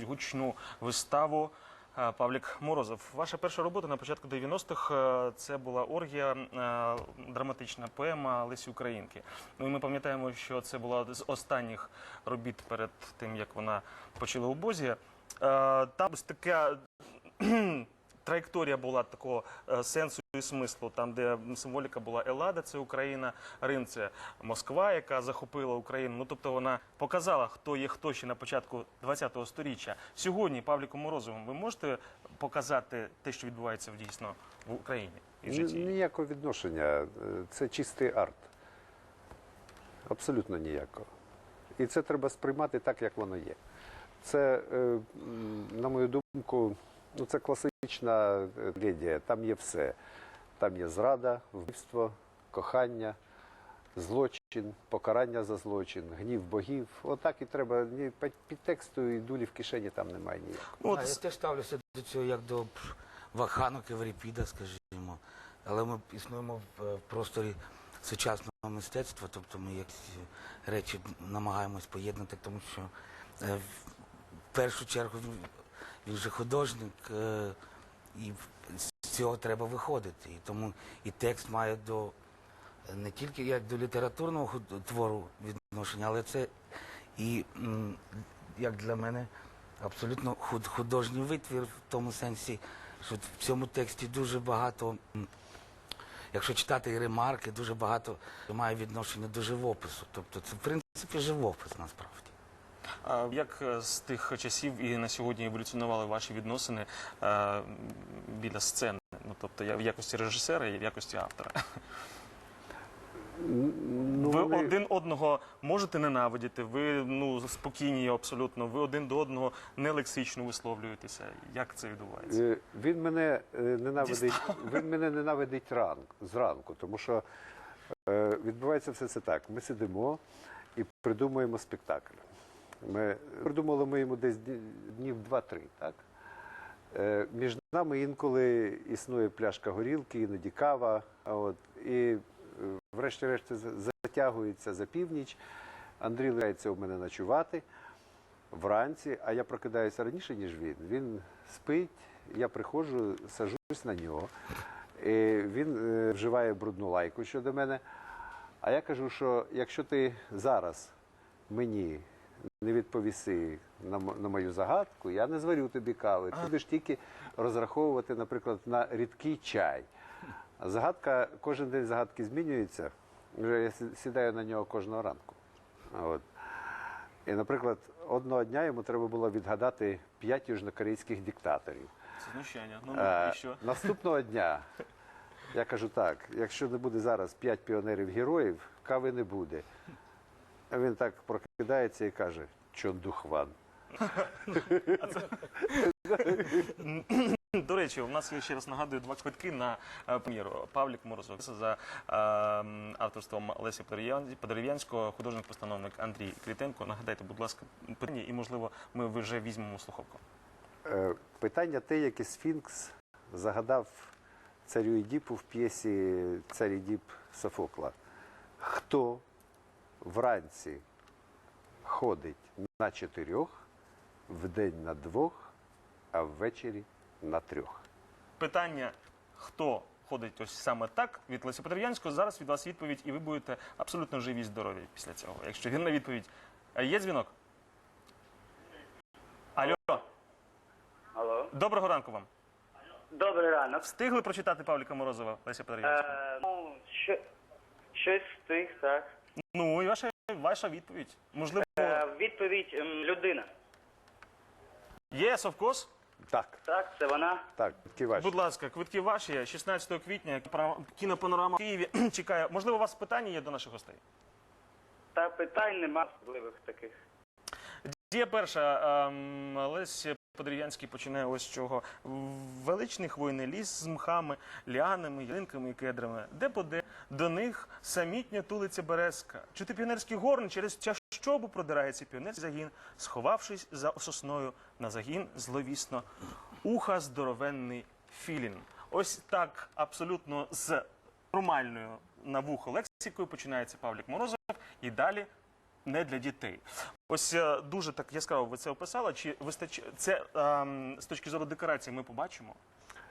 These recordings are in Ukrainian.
гучну виставу. е, Павлік Морозов. Ваша перша робота на початку 90-х е, це була оргія, е, драматична поема Лесі Українки. Ну і ми пам'ятаємо, що це була з останніх робіт перед тим, як вона почала у Бозі. Там така траєкторія була такого е, сенсу і смислу, там, де символіка була Елада, це Україна, Рим це Москва, яка захопила Україну. Ну тобто вона показала, хто є хто ще на початку 20-го сторіччя. Сьогодні Павліку Морозовим ви можете показати те, що відбувається в дійсно в Україні і в житті? Ніякого відношення. Е, Це чистий арт. Абсолютно ніякого. І це треба сприймати так, як воно є. Це, е, на мою думку, ну, це класична е, трагедія. Там є все. Там є зрада, вбивство, кохання, злочин, покарання за злочин, гнів богів. Отак і треба. Ні під- підтексту і дулі в кишені там немає ніякого. Ну, А, от я теж ставлюся до цього як до Ваханок, Еврипіда, скажімо. Але ми існуємо в е, просторі сучасного мистецтва, тобто ми якісь речі намагаємось поєднати, тому що е, в першу чергу він, же художник, е, і з цього треба виходити. І тому і текст має до не тільки як до літературного твору відношення, але це і як для мене абсолютно художній витвір в тому сенсі, що в цьому тексті дуже багато, якщо читати і ремарки, дуже багато має відношення до живопису. Тобто це в принципі живопис насправді. А як е, з тих часів і на сьогодні еволюціонували ваші відносини е, біля сцени? Ну тобто я в якості режисера і в якості автора. Ну, ви вони- один одного можете ненавидіти, ви ну спокійні абсолютно. Ви один до одного не лексично висловлюєтеся. Як це відбувається? Е, Він мене ненавидить. Він мене ненавидить ранк, зранку, тому що відбувається все це так. Ми сидимо і придумуємо спектакль. Ми придумали ми йому десь днів два-три, так? Е, Між нами інколи існує пляшка горілки, іноді кава. От, і е, врешті-решт затягується за північ. Андрій лишається у мене ночувати вранці, а я прокидаюся раніше, ніж він. Він спить, я приходжу, сажусь на нього. І він е, вживає брудну лайку щодо мене. А я кажу, що якщо ти зараз мені не відповіси на, на мою загадку, я не зварю тобі кави. Ти будеш тільки розраховувати, наприклад, на рідкий чай. Загадка, кожен день загадки змінюється. Вже я сідаю на нього кожного ранку. От. І, наприклад, одного дня йому треба було відгадати п'ять южнокорейських диктаторів. Це знущання. Ну, Е, ну і що? Наступного дня я кажу так: якщо не буде зараз п'ять піонерів-героїв, кави не буде. А він так прокидається і каже: Чондухван. До речі, у нас є ще раз нагадую два квитки на е, прем'єру. Павлік Морозов за е, авторством Лесі Подерев'ян- Подерев'янського, художник-постановник Андрій Крітенко. Нагадайте, будь ласка, питання, і можливо, ми вже візьмемо слухавку. Е, Питання те, яке Сфінкс загадав царю Ідіпу в п'єсі Цар Ідіп Софокла. Хто вранці ходить на чотирьох, вдень на двох, а ввечері на трьох? Питання, хто ходить ось саме так від Лесі Подерев'янського, зараз від вас відповідь, і ви будете абсолютно живі і здорові після цього. Якщо вірна відповідь. Е, Є дзвінок? Алло, Алло. доброго ранку вам. Добрий ранок. Встигли прочитати Павліка Морозова Леся Подерев'янського? Е, ну, що, щось встиг, так. Ну і ваша, ваша відповідь. Можливо, Е, відповідь ем, людина. of course? Так, Так, це вона. так, Квитки ваші. Будь ласка, квитки ваші 16 квітня. пра- Кінопанорама в Києві чекає. Можливо, у вас питання є до наших гостей? Та питань нема особливих таких. Дія перша. ем, Лесь Подерев'янський починає ось чого. Величний хвойний ліс з мхами, ліанами, ялинками і кедрами. Де поде до них самітньо тулиться березка. Чути піонерський горн через чащобу продирається піонерський загін, сховавшись за сосною на загін зловісно. Уха здоровенний філін. Ось так абсолютно з нормальною на вухо лексикою починається Павлік Морозов. І далі не для дітей. Ось е, дуже так яскраво ви це описали. Чи вистачає це ем, з точки зору декорації ми побачимо?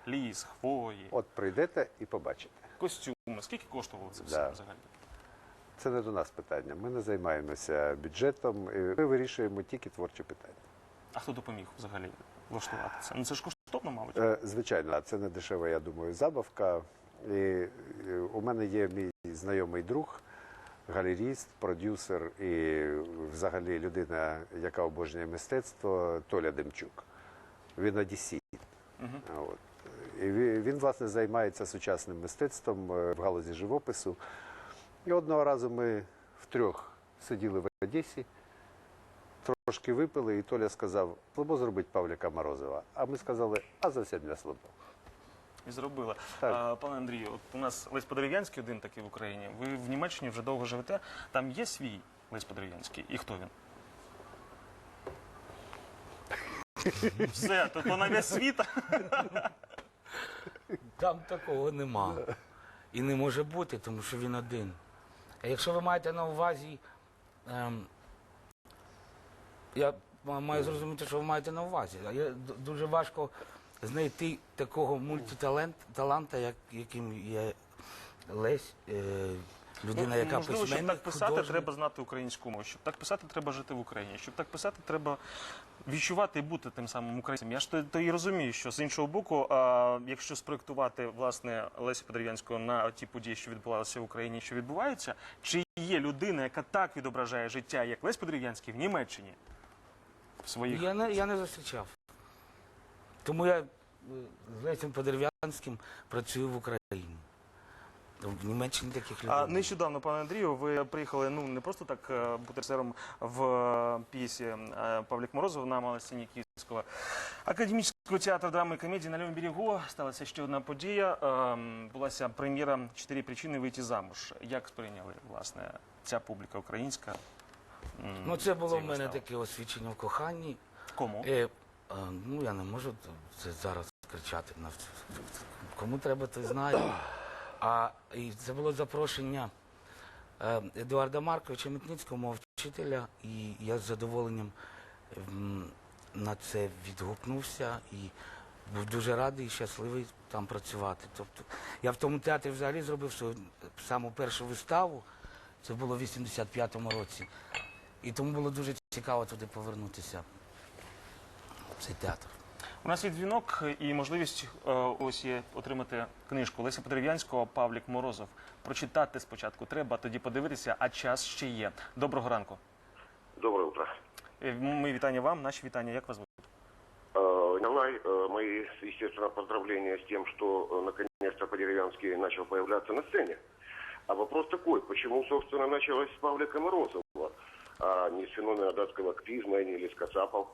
Ліс, хвої, От прийдете і побачите. костюми. Скільки коштувало це все Да. взагалі? Це не до нас питання. Ми не займаємося бюджетом. і Ми вирішуємо тільки творчі питання. А хто допоміг взагалі влаштувати це? Ну це ж коштовно, мабуть. Е, Звичайно, а це не дешева, я думаю, забавка. І е, у мене є мій знайомий друг, галеріст, продюсер і взагалі людина, яка обожнює мистецтво, Толя Демчук. Він одесій. Мгм. От. І він, власне, займається сучасним мистецтвом е, в галузі живопису. І одного разу ми втрьох сиділи в Одесі, трошки випили, і Толя сказав, слабо зробить Павліка Морозова. А ми сказали, а зовсім не слабо. І зробила. Так. А, пане Андрію, от у нас Лесь Подерев'янський один такий в Україні. Ви в Німеччині вже довго живете. Там є свій Лесь Подерев'янський. І хто він? Все, то, то на весь світ. Там такого нема. І не може бути, тому що він один. А якщо ви маєте на увазі. Ем, я маю зрозуміти, що ви маєте на увазі. А я дуже важко знайти такого мультиталанта, як, яким є Лесь, е, людина, яка Ну, Можливо, щоб так писати, художник. треба знати українську мову. Щоб так писати, треба жити в Україні. Щоб так писати, треба відчувати і бути тим самим українцем. Я ж то, то і розумію, що з іншого боку, а, якщо спроектувати власне Леся Подерев'янського на ті події, що відбувалися в Україні, що відбуваються, чи є людина, яка так відображає життя, як Лесь Подерев'янський в Німеччині? Своїх Я не, я не зустрічав. Тому я е, з Лесем Подерев'янським працюю в Україні. В Німеччині таких людей. А нещодавно, пане Андрію, ви приїхали ну не просто так е, бути режисером в е, п'єсі Павлік Морозов на малій сцені Київського академічного театру драми і комедії на лівому берегу. Сталася ще одна подія. Булася прем'єра «Чотири причини вийти замуж. Як сприйняли власне ця публіка українська? Ну, це було в мене вистави? таке освічення в коханні. Кому? Ну, я не можу це зараз кричати. Кому треба, той знає. А і це було запрошення е, Едуарда Марковича Митницького, мого вчителя, і я з задоволенням на це відгукнувся і був дуже радий і щасливий там працювати. Тобто я в тому театрі взагалі зробив свою саму першу виставу. Це було в 85-му році. І тому було дуже цікаво туди повернутися в Цей театр. У нас є дзвінок і можливість е, ось є отримати книжку Леся Подерев'янського Павлік Морозов. Прочитати спочатку треба, тоді подивитися, а час ще є. Доброго ранку. Доброе утро. Е, Ми вітання вам, наші вітання. Як вас звуть? Э, Николай, э, мои, естественно, поздравления с тем, что э, наконец-то по-деревянски начал появляться на сцене. А вопрос такой, почему, собственно, началось с Павлика Морозова, а не с феномена датского активизма или с Кацапов?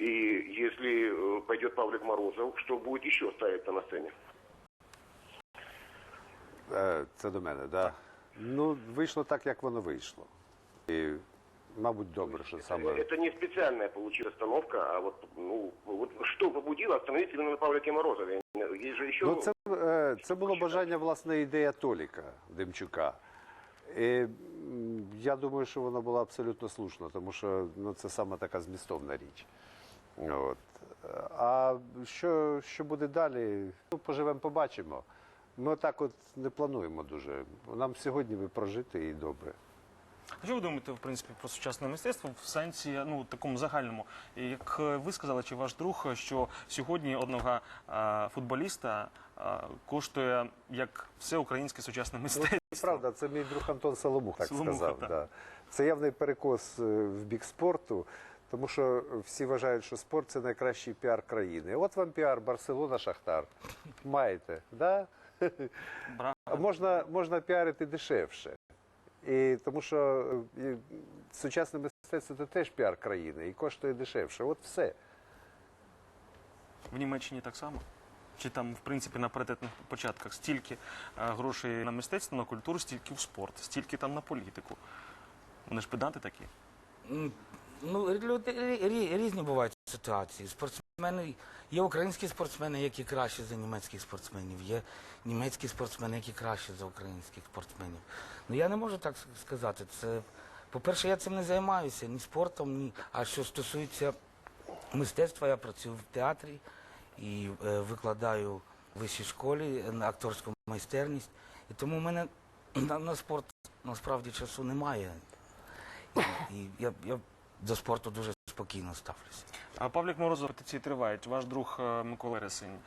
И если э, пойдет Павлик Морозов, что будет еще ставиться на сцене? Е, Це до мене, так. Да. Ну, вийшло так, як воно вийшло. І, мабуть, добре, що саме. Это не специальная получилась остановка, а вот, ну, вот что побудило остановиться именно на Павлике Морозове? Есть же еще... Ну, це, е, це було бажання, власне, ідея Толіка Демчука. І м, я думаю, що вона була абсолютно слушна, тому що ну, це саме така змістовна річ. От. А що, що буде далі? Ну, поживемо, побачимо. Ми так от не плануємо дуже. Нам сьогодні би прожити і добре. А Що ви думаєте, в принципі, про сучасне мистецтво в сенсі ну такому загальному? Як е, ви сказали, чи ваш друг, що сьогодні одного е, футболіста е, коштує як все українське сучасне мистецтво? Це правда, це мій друг Антон Соломух так Соломуха, сказав. так. Да. Це явний перекос е, в бік спорту, тому що всі вважають, що спорт це найкращий піар країни. От вам піар Барселона, Шахтар. Маєте, да? Можна, можна піарити дешевше. І тому що і сучасне мистецтво це теж піар країни і коштує дешевше. От все. В Німеччині так само? Чи там, в принципі, на паритетних початках стільки е, грошей на мистецтво, на культуру, стільки в спорт, стільки там на політику. Вони ж педанти такі. Ну, люди рі- рі- різні бувають ситуації. Спортсмени, є українські спортсмени, які краще за німецьких спортсменів, є німецькі спортсмени, які краще за українських спортсменів. Ну я не можу так сказати. Це По-перше, я цим не займаюся ні спортом, ні. А що стосується мистецтва, я працюю в театрі і е, викладаю в вищій школі е, на акторську майстерність. І тому в мене на, на спорт насправді часу немає. І, і я, я до спорту дуже спокійно ставлюся. А Павлік Морозов, петиції тривають. Ваш друг е, Микола Ресень.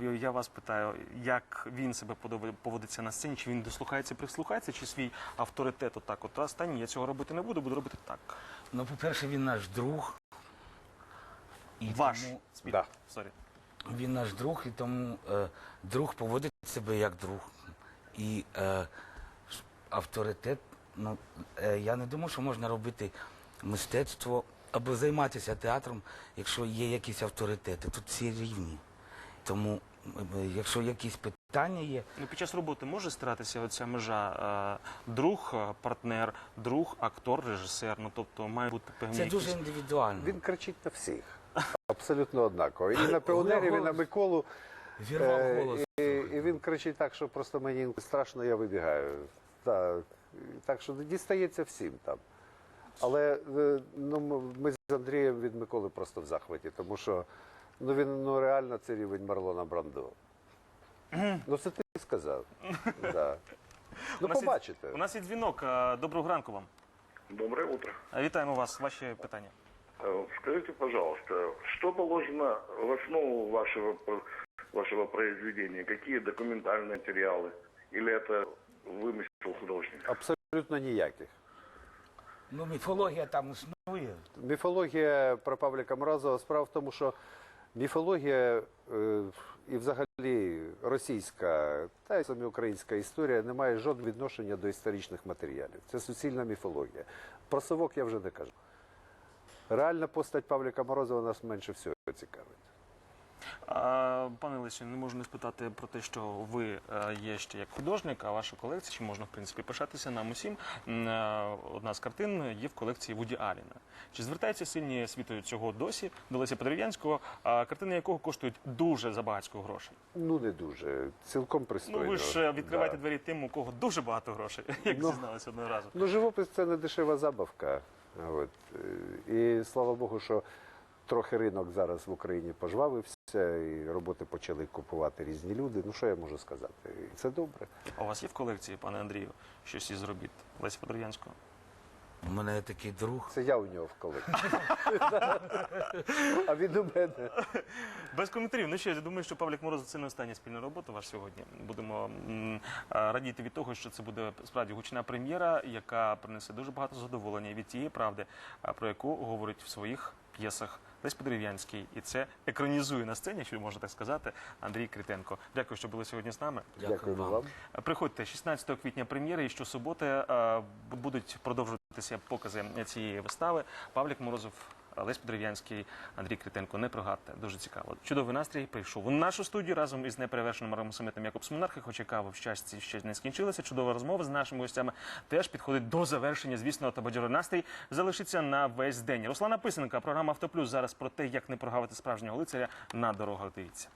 Я вас питаю, як він себе поводиться на сцені? Чи він дослухається, прислухається, чи свій авторитет отак? От останній я цього робити не буду, буду робити так. Ну, по-перше, він наш друг. І Ваш тому- Да. Сорі. Він наш друг, і тому е, друг поводить себе як друг. І е, авторитет, ну, е, я не думаю, що можна робити мистецтво або займатися театром, якщо є якісь авторитети. Тут всі рівні. Тому, е, якщо якісь питання є, Ну, під час роботи може стиратися оця межа е, друг, е, партнер, друг, актор, режисер. Ну тобто має бути певні це якісь- дуже індивідуально. Він кричить на всіх. Абсолютно однаково. І на піонерів, і на Миколу. Вірвав Е, голос. І, і він кричить так, що просто мені страшно, я вибігаю. Так, так що дістається всім там. Але е, ну, м- ми з Андрієм від Миколи просто в захваті, тому що ну, він ну, реально це рівень Марлона Брандо. Ну, це ти сказав. Да. Ну, У нас є- побачите. У нас є дзвінок. Е, Доброго ранку вам. Доброе утро. Е, Вітаємо вас. Ваші питання. Э, Скажите, пожалуйста, что положено в основу вашего, про- вашего произведения? Какие документальные материалы? Или это вымысел художника? Абсолютно ніяких. Ну, міфологія там існує. Міфологія про Павліка Морозова справа в тому, що міфологія е, і взагалі російська та й самі українська історія не має жодного відношення до історичних матеріалів. Це суцільна міфологія. Про совок я вже не кажу. Реальна постать Павліка Морозова нас менше всього цікавить. Пане Лесю, не можу не спитати про те, що ви е, є ще як художник, а ваша колекція, чи можна в принципі пишатися нам усім. е, Одна з картин є в колекції Вуді Аліна. Чи звертаються сильні світою цього досі до Леся Подерев'янського, картини якого коштують дуже забагатько грошей? Ну не дуже, цілком пристойно. Ну ви ж відкриваєте Да. двері тим, у кого дуже багато грошей, як Ну. зізналися одного разу. Ну, живопис це не дешева забавка. От. І слава Богу, що трохи ринок зараз в Україні пожвавився, і роботи почали купувати різні люди. Ну що я можу сказати? І це добре. А у вас є в колекції, пане Андрію, щось із робіт Леся Подерев'янського? У мене є такий друг. Це я у нього в колекції. А він у мене. Без коментарів. Ну що, я думаю, що Павлік Морозов це не остання спільна робота ваш сьогодні. Будемо м, а, радіти від того, що це буде справді гучна прем'єра, яка принесе дуже багато задоволення від тієї правди, а, про яку говорить в своїх п'єсах Лесь Подерев'янський. І це екранізує на сцені, якщо можна так сказати, Андрій Критенко. Дякую, що були сьогодні з нами. Дякую вам. Приходьте 16 квітня прем'єри і щосуботи е, будуть продовжуватися покази цієї вистави. Павлік Морозов, Лесь Подрив'янський, Андрій Критенко. Не прогадте. Дуже цікаво. Чудовий настрій прийшов у нашу студію разом із неперевершеним Рамосамитом Якобсом Смонархи. Хоча кава в щасті ще не скінчилася. Чудова розмова з нашими гостями теж підходить до завершення. Звісно, та бадьорий настрій залишиться на весь день. Руслана Писенка, програма Автоплюс зараз про те, як не прогавити справжнього лицаря на дорогах. Дивіться.